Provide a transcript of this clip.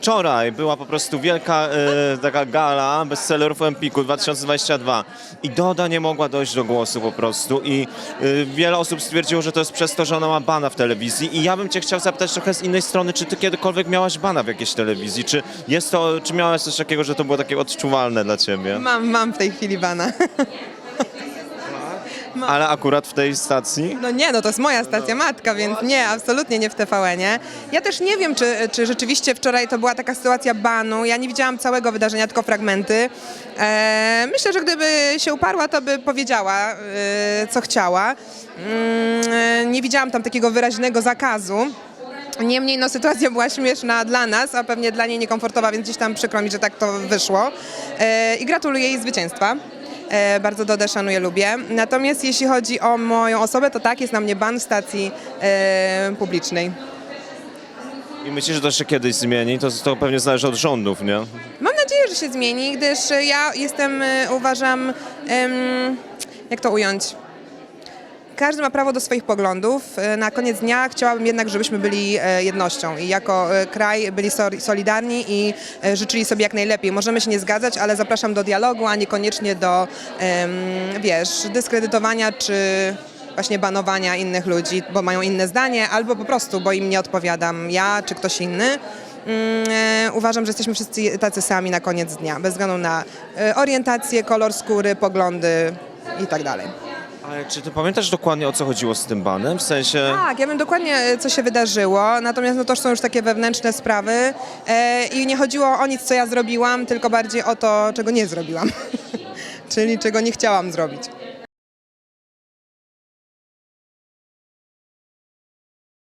Wczoraj była po prostu wielka e, taka gala bestsellerów Empiku 2022 i Doda nie mogła dojść do głosu po prostu i e, wiele osób stwierdziło, że to jest przez to, że ona ma bana w telewizji i ja bym cię chciał zapytać trochę z innej strony, czy ty kiedykolwiek miałaś bana w jakiejś telewizji, czy jest to, czy miałaś coś takiego, że to było takie odczuwalne dla ciebie? Mam, mam w tej chwili bana. Ale akurat w tej stacji? No nie, no to jest moja stacja matka, więc nie, absolutnie nie w TVN-ie. Ja też nie wiem, czy, czy rzeczywiście wczoraj to była taka sytuacja banu. Ja nie widziałam całego wydarzenia, tylko fragmenty. E, myślę, że gdyby się uparła, to by powiedziała, e, co chciała. Mm, e, nie widziałam tam takiego wyraźnego zakazu. Niemniej no, sytuacja była śmieszna dla nas, a pewnie dla niej niekomfortowa, więc gdzieś tam przykro mi, że tak to wyszło. E, I gratuluję jej zwycięstwa. E, bardzo Dodę szanuję, lubię. Natomiast jeśli chodzi o moją osobę, to tak, jest na mnie ban w stacji e, publicznej. I myślisz, że to się kiedyś zmieni? To, to pewnie zależy od rządów, nie? Mam nadzieję, że się zmieni, gdyż ja jestem, e, uważam, jak to ująć? Każdy ma prawo do swoich poglądów. E, Na koniec dnia chciałabym jednak, żebyśmy byli e, jednością i jako e, kraj byli so- solidarni i życzyli sobie jak najlepiej. Możemy się nie zgadzać, ale zapraszam do dialogu, a niekoniecznie do, wiesz, dyskredytowania czy właśnie banowania innych ludzi, bo mają inne zdanie, albo po prostu, bo im nie odpowiadam ja czy ktoś inny. Mm, Uważam, że jesteśmy wszyscy tacy sami na koniec dnia, bez względu na orientację, kolor skóry, poglądy i tak. Ale czy ty pamiętasz dokładnie o co chodziło z tym banem? W sensie... Tak, ja wiem dokładnie, e, co się wydarzyło, natomiast no to są już takie wewnętrzne sprawy e, i nie chodziło o nic, co ja zrobiłam, tylko bardziej o to, czego nie zrobiłam, czyli czego nie chciałam zrobić.